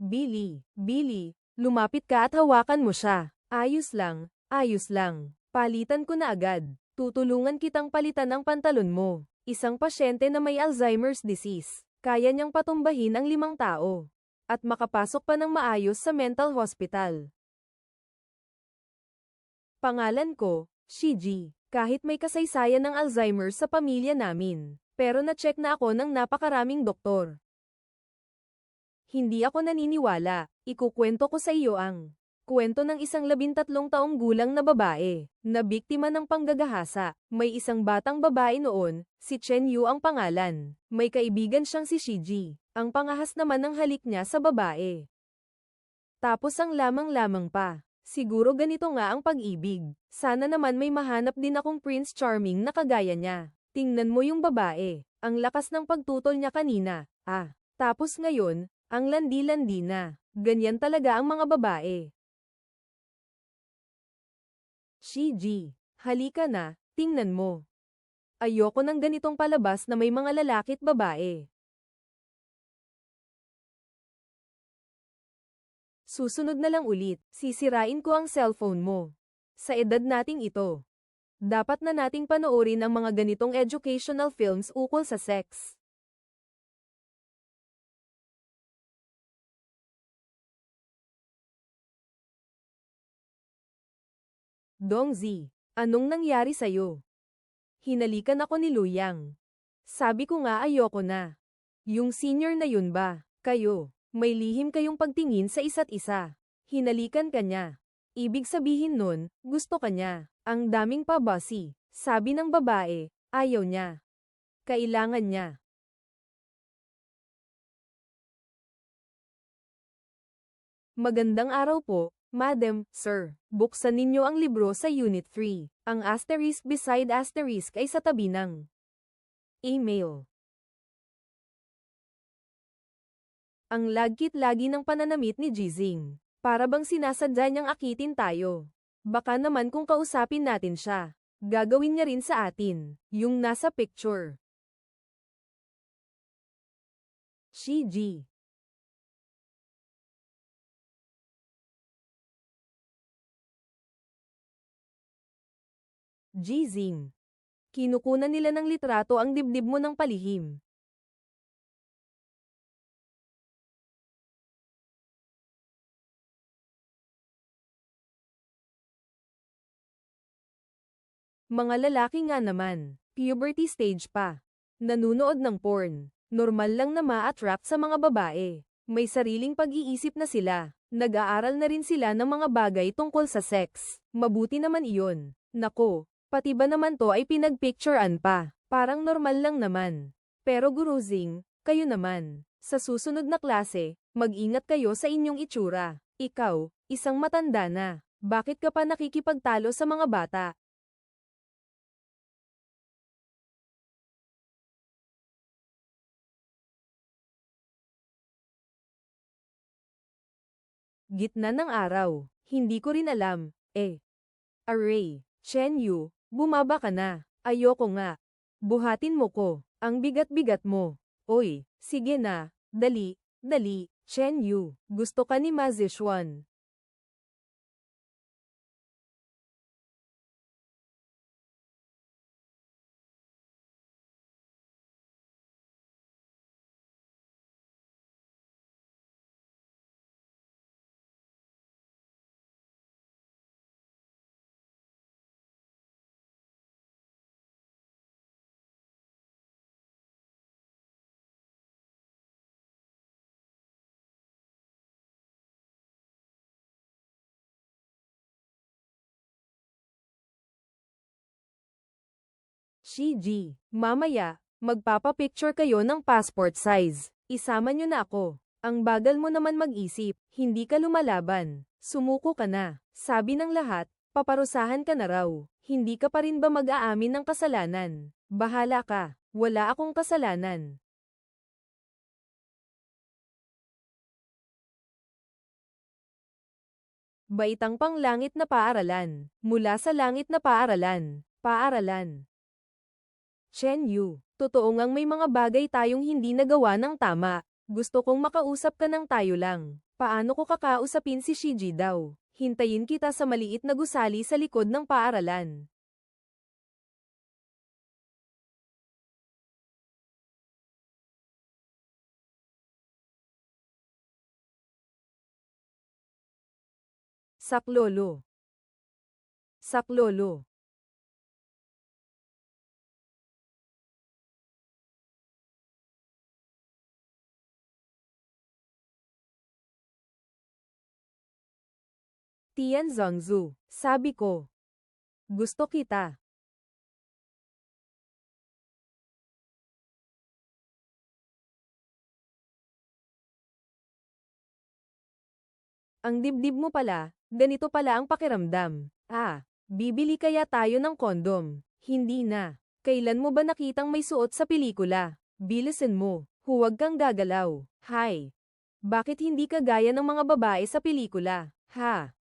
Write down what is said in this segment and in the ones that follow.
Billy, Billy, lumapit ka at hawakan mo siya. Ayos lang, ayos lang. Palitan ko na agad. Tutulungan kitang palitan ang pantalon mo. Isang pasyente na may Alzheimer's disease. Kaya niyang patumbahin ang limang tao. At makapasok pa ng maayos sa mental hospital. Pangalan ko, Shiji. Kahit may kasaysayan ng Alzheimer's sa pamilya namin. Pero na-check na ako ng napakaraming doktor. Hindi ako naniniwala. Ikukwento ko sa iyo ang kwento ng isang labintatlong taong gulang na babae, na biktima ng panggagahasa. May isang batang babae noon, si Chen Yu ang pangalan. May kaibigan siyang si Shiji. Ang pangahas naman ng halik niya sa babae. Tapos ang lamang-lamang pa. Siguro ganito nga ang pag-ibig. Sana naman may mahanap din akong Prince Charming na kagaya niya. Tingnan mo yung babae. Ang lakas ng pagtutol niya kanina. Ah. Tapos ngayon, ang landi-landi na. Ganyan talaga ang mga babae. Shiji, halika na, tingnan mo. Ayoko ng ganitong palabas na may mga lalaki't babae. Susunod na lang ulit, sisirain ko ang cellphone mo. Sa edad nating ito. Dapat na nating panoorin ang mga ganitong educational films ukol sa sex. Dongzi, anong nangyari sa'yo? Hinalikan ako ni Luyang. Sabi ko nga ayoko na. Yung senior na yun ba, kayo, may lihim kayong pagtingin sa isa't isa. Hinalikan ka niya. Ibig sabihin nun, gusto ka niya. Ang daming pabasi. Sabi ng babae, ayaw niya. Kailangan niya. Magandang araw po, Madam, Sir. Buksan ninyo ang libro sa Unit 3. Ang asterisk beside asterisk ay sa tabi ng email. Ang lagkit-lagi ng pananamit ni Jizing. Para bang sinasadya niyang akitin tayo. Baka naman kung kausapin natin siya. Gagawin niya rin sa atin. Yung nasa picture. Shiji. Jizing. Kinukunan nila ng litrato ang dibdib mo ng palihim. Mga lalaki nga naman, puberty stage pa. Nanunood ng porn. Normal lang na ma-attract sa mga babae. May sariling pag-iisip na sila. Nag-aaral na rin sila ng mga bagay tungkol sa sex. Mabuti naman iyon. Nako, pati ba naman to ay pinagpicturean pa? Parang normal lang naman. Pero guruzing, kayo naman. Sa susunod na klase, mag-ingat kayo sa inyong itsura. Ikaw, isang matanda na. Bakit ka pa nakikipagtalo sa mga bata? Gitna ng araw. Hindi ko rin alam. Eh. Array. Chen Yu, bumaba ka na. Ayoko nga. Buhatin mo ko. Ang bigat-bigat mo. Oy, sige na. Dali, dali. Chen Yu, gusto ka ni Ma Zishuan. Shiji, mamaya, magpapapicture kayo ng passport size. Isama nyo na ako. Ang bagal mo naman mag-isip, hindi ka lumalaban. Sumuko ka na. Sabi ng lahat, paparusahan ka na raw. Hindi ka pa rin ba mag-aamin ng kasalanan? Bahala ka. Wala akong kasalanan. Baitang panglangit na paaralan. Mula sa langit na paaralan. Paaralan. Chen Yu, totoo ngang may mga bagay tayong hindi nagawa ng tama. Gusto kong makausap ka ng tayo lang. Paano ko kakausapin si Shiji daw? Hintayin kita sa maliit na gusali sa likod ng paaralan. Saklolo. Saklolo. Tian Zhongzhu, sabi ko. Gusto kita. Ang dibdib mo pala, ganito pala ang pakiramdam. Ah, bibili kaya tayo ng kondom. Hindi na. Kailan mo ba nakitang may suot sa pelikula? Bilisin mo. Huwag kang gagalaw. Hay. Bakit hindi ka gaya ng mga babae sa pelikula? Ha?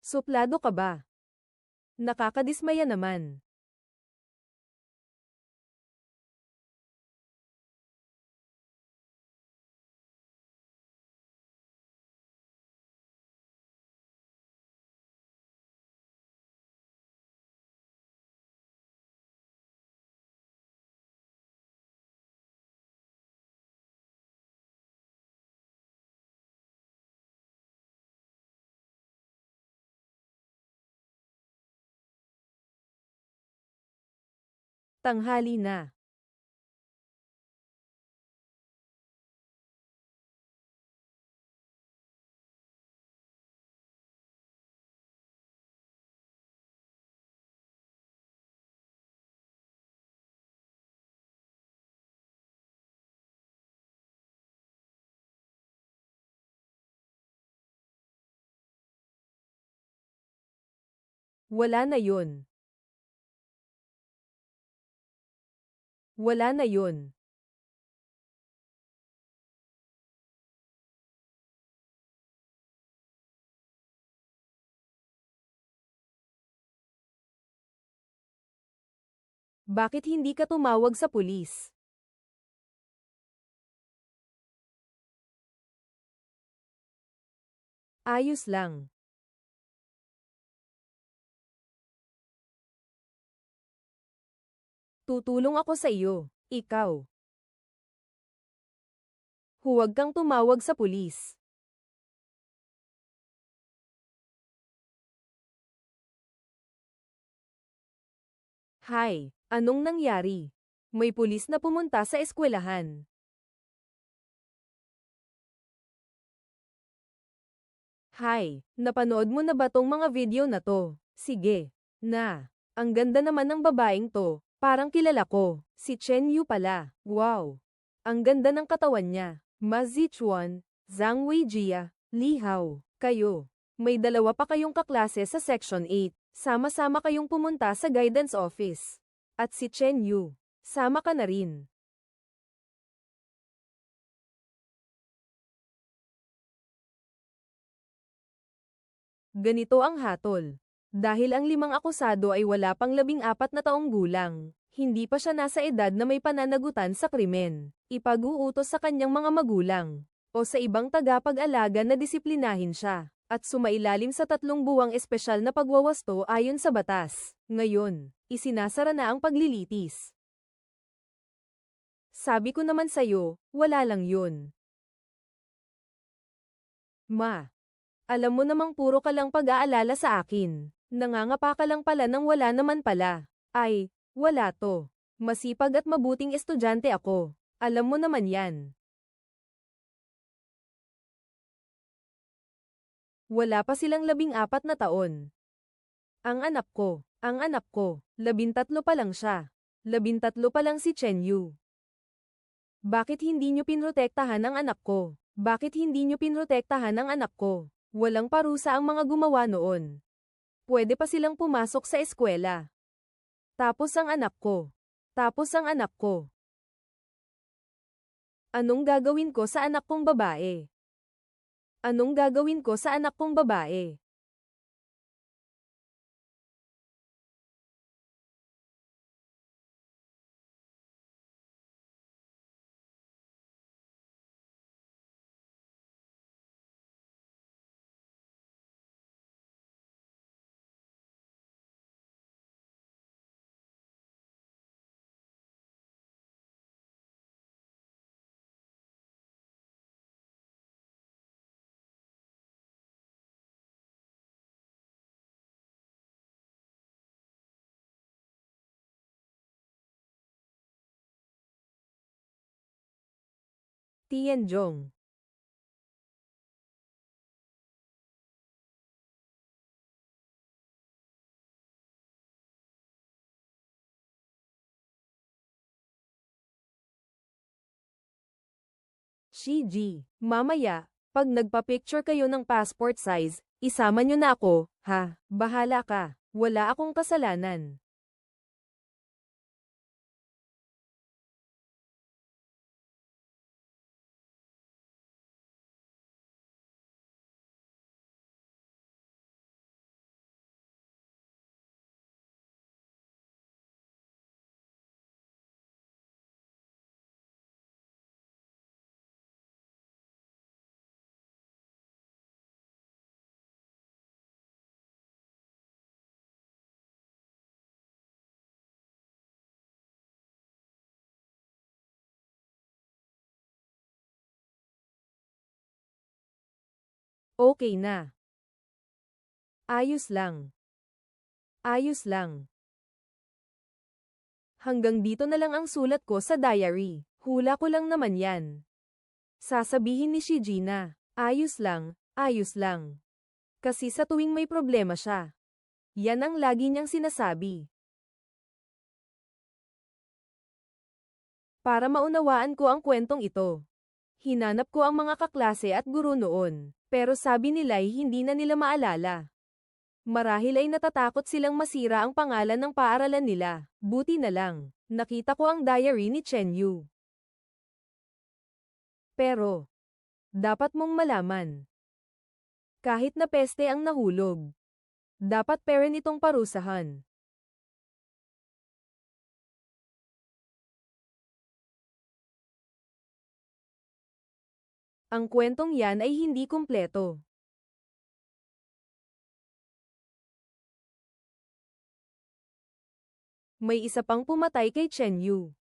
Suplado ka ba? Nakakadismaya naman. Tanghali na. Wala na yun. Wala na yun. Bakit hindi ka tumawag sa pulis? Ayos lang. Tutulong ako sa iyo. Ikaw. Huwag kang tumawag sa pulis. Hay, anong nangyari? May pulis na pumunta sa eskwelahan. Hay, napanood mo na ba tong mga video na to? Sige. Na. Ang ganda naman ng babaeng to. Parang kilala ko. Si Chen Yu pala. Wow. Ang ganda ng katawan niya. Ma Zichuan, Zhang Weijia, Li Hao. Kayo. May dalawa pa kayong kaklase sa Section 8. Sama-sama kayong pumunta sa guidance office. At si Chen Yu. Sama ka na rin. Ganito ang hatol. Dahil ang limang akusado ay wala pang labing apat na taong gulang, hindi pa siya nasa edad na may pananagutan sa krimen. Ipag-uutos sa kanyang mga magulang, o sa ibang tagapag-alaga na disiplinahin siya, at sumailalim sa tatlong buwang espesyal na pagwawasto ayon sa batas. Ngayon, isinasara na ang paglilitis. Sabi ko naman sa'yo, wala lang yun. Ma, alam mo namang puro ka lang pag-aalala sa akin. Nangangapa ka lang pala nang wala naman pala. Ay, wala to. Masipag at mabuting estudyante ako. Alam mo naman yan. Wala pa silang labing apat na taon. Ang anak ko, ang anak ko, labintatlo pa lang siya. Labintatlo pa lang si Chen Yu. Bakit hindi nyo pinrotektahan ang anak ko? Bakit hindi nyo pinrotektahan ang anak ko? Walang parusa ang mga gumawa noon pwede pa silang pumasok sa eskwela. Tapos ang anak ko. Tapos ang anak ko. Anong gagawin ko sa anak kong babae? Anong gagawin ko sa anak kong babae? Tianjong. Shiji, mamaya, pag nagpa-picture kayo ng passport size, isama nyo na ako, ha? Bahala ka. Wala akong kasalanan. Okay na. Ayos lang. Ayos lang. Hanggang dito na lang ang sulat ko sa diary. Hula ko lang naman yan. Sasabihin ni Shijina, ayos lang, ayos lang. Kasi sa tuwing may problema siya. Yan ang lagi niyang sinasabi. Para maunawaan ko ang kwentong ito. Hinanap ko ang mga kaklase at guro noon, pero sabi nila'y hindi na nila maalala. Marahil ay natatakot silang masira ang pangalan ng paaralan nila. Buti na lang, nakita ko ang diary ni Chen Yu. Pero, dapat mong malaman. Kahit na peste ang nahulog, dapat peren itong parusahan. Ang kwentong yan ay hindi kumpleto. May isa pang pumatay kay Chen Yu.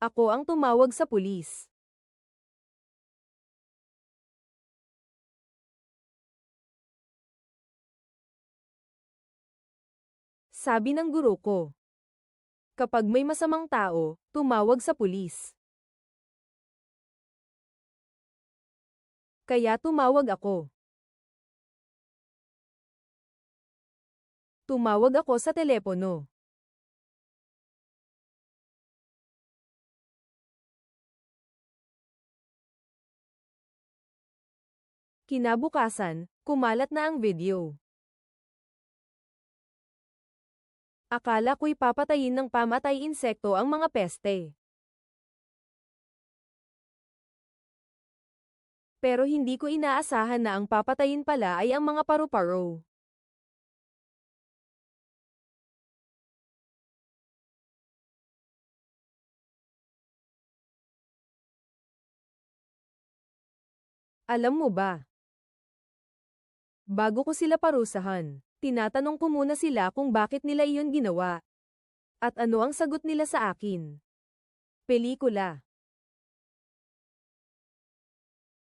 Ako ang tumawag sa pulis. Sabi ng guro ko. Kapag may masamang tao, tumawag sa pulis. Kaya tumawag ako. Tumawag ako sa telepono. Kinabukasan, kumalat na ang video. Akala ko'y papatayin ng pamatay insekto ang mga peste. Pero hindi ko inaasahan na ang papatayin pala ay ang mga paru-paro. Alam mo ba? Bago ko sila parusahan, tinatanong ko muna sila kung bakit nila iyon ginawa. At ano ang sagot nila sa akin? Pelikula.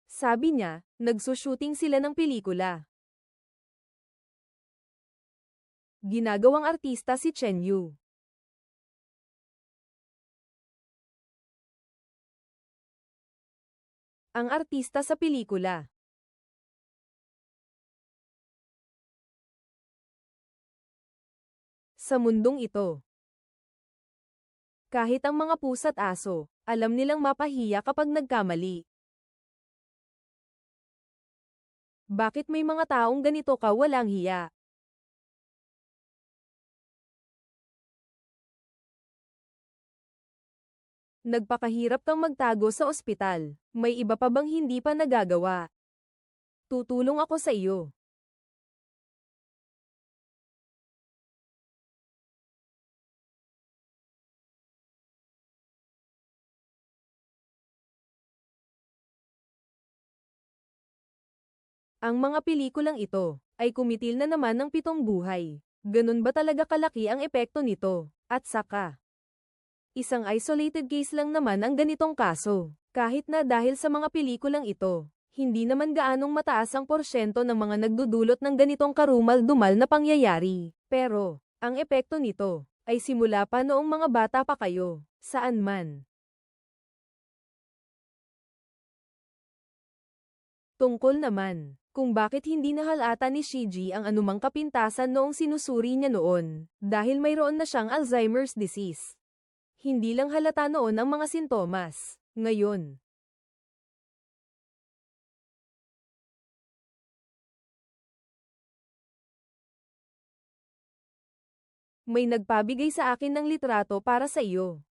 Sabi niya, nagsushooting sila ng pelikula. Ginagawang artista si Chen Yu. Ang artista sa pelikula. Sa mundong ito. Kahit ang mga pusa't aso, alam nilang mapahiya kapag nagkamali. Bakit may mga taong ganito ka walang hiya? Nagpakahirap kang magtago sa ospital. May iba pa bang hindi pa nagagawa? Tutulong ako sa iyo. Ang mga pelikulang ito ay kumitil na naman ng pitong buhay. Ganun ba talaga kalaki ang epekto nito? At saka, isang isolated case lang naman ang ganitong kaso. Kahit na dahil sa mga pelikulang ito, hindi naman gaanong mataas ang porsyento ng mga nagdudulot ng ganitong karumal-dumal na pangyayari. Pero, ang epekto nito ay simula pa noong mga bata pa kayo, saan man. Tungkol naman, kung bakit hindi nahalata ni Shiji ang anumang kapintasan noong sinusuri niya noon, dahil mayroon na siyang Alzheimer's disease. Hindi lang halata noon ang mga sintomas. Ngayon, may nagpabigay sa akin ng litrato para sa iyo.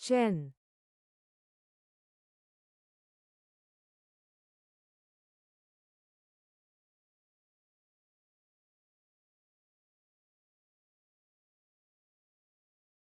Chen,